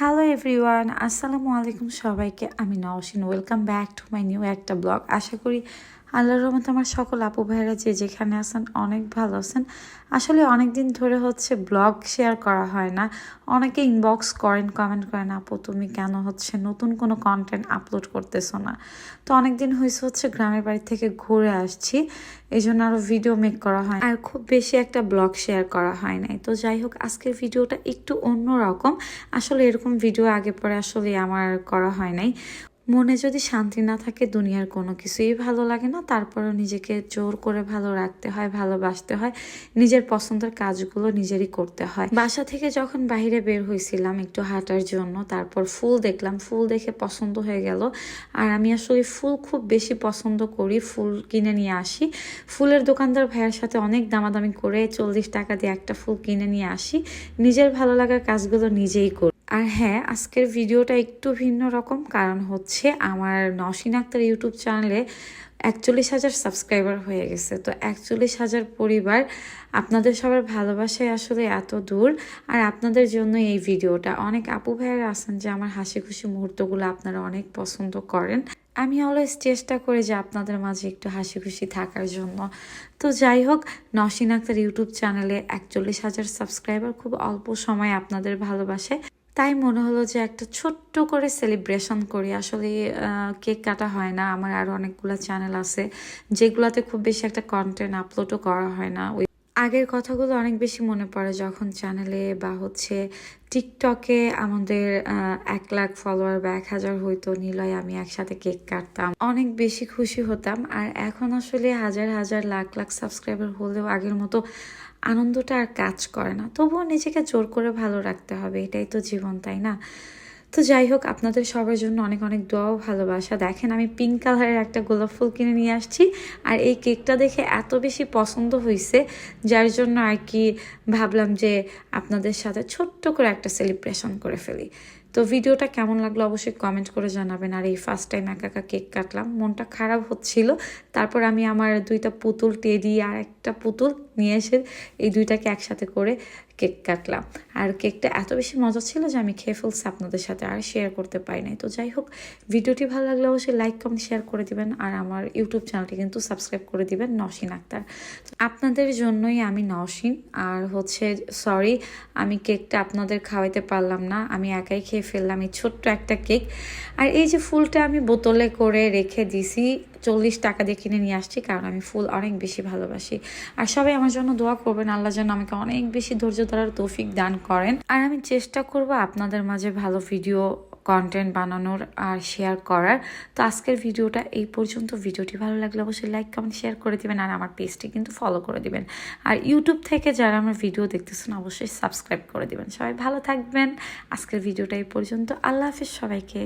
Hello everyone আসসালামু আলাইকুম সবাইকে। আমি Nowshin. Welcome back to my new একটা ব্লগ আশা করি আল্লাহর রহমত আমার সকল আপু ভাইরা যে যেখানে আছেন অনেক ভালো আছেন। আসলে অনেক দিন ধরে হচ্ছে ব্লগ শেয়ার করা হয় না। অনেকে ইনবক্স করেন কমেন্ট করেন, আপু, তুমি কেন হচ্ছে নতুন কোনো কন্টেন্ট আপলোড করতেছো না? তো অনেক দিন হয়েছে হচ্ছে গ্রামের বাড়ি থেকে ঘুরে আসছি। এই জন্য আরও ভিডিও মেক করা হয়। আর খুব বেশি একটা ব্লগ শেয়ার করা হয় নাই। তো যাই হোক, আজকের ভিডিওটা একটু অন্য রকম আসলে এরকম ভিডিও আগে পরে আসলে আমার করা হয় নাই। মনে যদি শান্তি না থাকে দুনিয়ার কোনো কিছুই ভালো লাগে না, তারপরেও নিজেকে জোর করে ভালো রাখতে হয়, ভালোবাসতে হয়, নিজের পছন্দের কাজগুলো নিজেরই করতে হয়। বাসা থেকে যখন বাইরে বের হয়েছিলাম একটু হাঁটার জন্য, তারপর ফুল দেখলাম, ফুল দেখে পছন্দ হয়ে গেল। আর আমি আসলে ফুল খুব বেশি পছন্দ করি, ফুল কিনে নিয়ে আসি। ফুলের দোকানদার ভাইয়ের সাথে অনেক দামাদামি করে চল্লিশ টাকা দিয়ে একটা ফুল কিনে নিয়ে আসি। নিজের ভালো লাগার কাজগুলো নিজেই করি। আর হ্যাঁ আজকের ভিডিওটা একটু ভিন্ন রকম। কারণ হচ্ছে আমার নসিন আক্তার ইউটিউব চ্যানেলে একচল্লিশ হাজার সাবস্ক্রাইবার হয়ে গেছে। তো একচল্লিশ হাজার পরিবার আপনাদের সবার ভালোবাসায় আসলে এত দূর। আর আপনাদের জন্য এই ভিডিওটা। অনেক আপু ভাইয়েরা আছেন যে আমার হাসি খুশি মুহূর্তগুলো আপনারা অনেক পছন্দ করেন। আমি অলওয়েজ চেষ্টা করি যে আপনাদের মাঝে একটু হাসি খুশি থাকার জন্য। তো যাই হোক, নসিন আক্তার ইউটিউব চ্যানেলে একচল্লিশ হাজার সাবস্ক্রাইবার খুব অল্প সময় আপনাদের ভালোবাসায়। তাই মনে হলো যে একটা ছোট্ট করে সেলিব্রেশন করি। আসলে কেক কাটা হয় না। আমার আরও অনেকগুলো চ্যানেল আছে, যেগুলোতে খুব বেশি একটা কন্টেন্ট আপলোডও করা হয় না। আগের কথাগুলো অনেক বেশি মনে পড়ে যখন চ্যানেলে বা হচ্ছে টিকটকে আমাদের এক লাখ ফলোয়ার বা এক হাজার হইতো, নিলয় আমি একসাথে কেক কাটতাম। অনেক বেশি খুশি হতাম। আর এখন আসলে হাজার হাজার লাখ লাখ সাবস্ক্রাইবার হলেও আগের মতো আনন্দটা আর কাজ করে না। তবুও নিজেকে জোর করে ভালো রাখতে হবে। এটাই তো জীবন, তাই না? তো যাই হোক, আপনাদের সবার জন্য অনেক অনেক দোয়াও ভালোবাসা। দেখেন, আমি পিঙ্ক কালারের একটা গোলাপ ফুল কিনে নিয়ে আসছি আর এই কেকটা দেখে এত বেশি পছন্দ হয়েছে যার জন্য আর কি ভাবলাম যে আপনাদের সাথে ছোট্ট করে একটা সেলিব্রেশন করে ফেলি। তো ভিডিওটা কেমন লাগল অবশ্যই কমেন্ট করে জানাবেন। আর এই ফার্স্ট টাইম একা একা কেক কাটলাম, মনটা খারাপ হচ্ছিল। তারপর আমি আমার দুইটা পুতুল টেডি আর একটা পুতুল নিয়ে এসে এই দুইটাকে একসাথে করে কেক কাটলাম। আর কেকটা এত বেশি মজা ছিল যে আমি খেয়ে ফেলছি আপনাদের সাথে আর শেয়ার করতে পারি নাই। তো যাই হোক, ভিডিওটি ভালো লাগলে অবশ্যই লাইক কমেন্ট শেয়ার করে দিবেন আর আমার ইউটিউব চ্যানেলটি কিন্তু সাবস্ক্রাইব করে দিবেন নসিন আক্তার। আপনাদের জন্যই আমি নসিন আর হচ্ছে সরি আমি কেকটা আপনাদের খাওয়াইতে পারলাম না। আমি একাই খেয়ে ফেললাম এই ছোট্ট একটা কেক। আর এই যে ফুলটা আমি বোতলে করে রেখে দিছি, চল্লিশ টাকা দিয়ে কিনে নিয়ে আসছি কারণ আমি ফুল অনেক বেশি ভালোবাসি। আর সবাই আমার জন্য দোয়া করবেন, আল্লাহ যেন আমাকে অনেক বেশি ধৈর্য ধরার তৌফিক দান করেন। আর আমি চেষ্টা করব আপনাদের মাঝে ভালো ভিডিও কন্টেন্ট বানানোর আর শেয়ার করার। তো আজকের ভিডিওটা এই পর্যন্ত। ভিডিওটি ভালো লাগলে অবশ্যই লাইক কমেন্ট শেয়ার করে দিবেন আর আমার পেজটি কিন্তু ফলো করে দিবেন। আর ইউটিউব থেকে যারা আমার ভিডিও দেখতেছেন, অবশ্যই সাবস্ক্রাইব করে দিবেন। সবাই ভালো থাকবেন। আজকের ভিডিওটা এই পর্যন্ত। আল্লাহ হাফিজ সবাইকে।